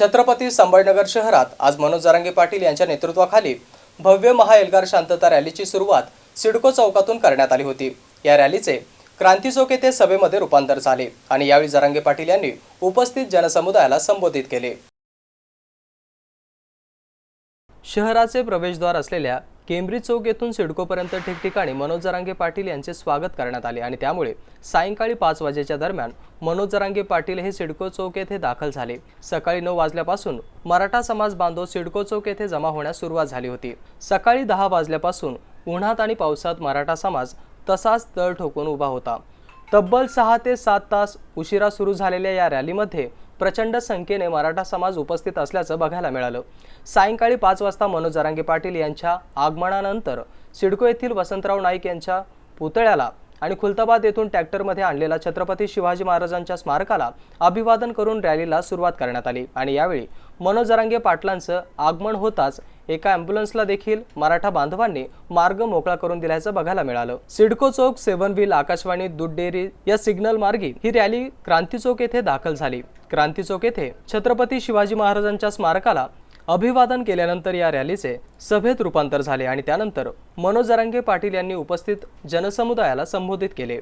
छत्रपती संभाजीनगर शहरात आज मनोज जरांगे पाटील यांच्या नेतृत्वाखाली भव्य महाएल्गार शांतता रॅलीची सुरुवात सिडको चौकातून करण्यात आली होती. या रॅलीचे क्रांती चौक येथे सभेमध्ये रूपांतर झाले आणि यावेळी जरांगे पाटील यांनी उपस्थित जनसमुदायाला संबोधित केले. शहराचे प्रवेशद्वार असलेल्या केंब्रिज चौक येथून सिडकोपर्यंत ठिकठिकाणी मनोज जरांगे पाटील यांचे स्वागत करण्यात आले आणि त्यामुळे सायंकाळी पाच वाजेच्या दरम्यान मनोज जरांगे पाटील हे सिडको चौक येथे दाखल झाले. सकाळी नऊ वाजल्यापासून मराठा समाज बांधव सिडको चौक येथे जमा होण्यास सुरुवात झाली होती. सकाळी दहा वाजल्यापासून उन्हात आणि पावसात मराठा समाज तसाच तळ ठोकून उभा होता. तब्बल सहा ते सात तास उशिरा सुरू झालेल्या या रॅलीमध्ये प्रचंड संख्येने मराठा समाज उपस्थित असल्याचं बघायला मिळालं. सायंकाळी पाच वाजता मनोज जरांगे पाटील यांच्या आगमनानंतर सिडको येथील वसंतराव नाईक यांच्या पुतळ्याला आणि खुलताबाद येथून ट्रॅक्टरमध्ये आणलेल्या छत्रपती शिवाजी महाराजांच्या स्मारकाला अभिवादन करून रॅलीला सुरुवात करण्यात आली आणि यावेळी मनोज जरांगे पाटलांचं आगमन होताच एका अँब्युलन्सला देखील मराठा बांधवांनी मार्ग मोकळा करून दिल्याचं बघायला मिळालं. सिडको चौक सेवन व्हील आकाशवाणी दूध डेअरी या सिग्नल मार्गी ही रॅली क्रांती चौक येथे दाखल झाली. क्रांती चौक येथे छत्रपती शिवाजी महाराजांच्या स्मारकाला अभिवादन केल्यानंतर या रॅलीचे सभेत रूपांतर झाले आणि त्यानंतर मनोज जरांगे पाटील यांनी उपस्थित जनसमुदायाला संबोधित केले.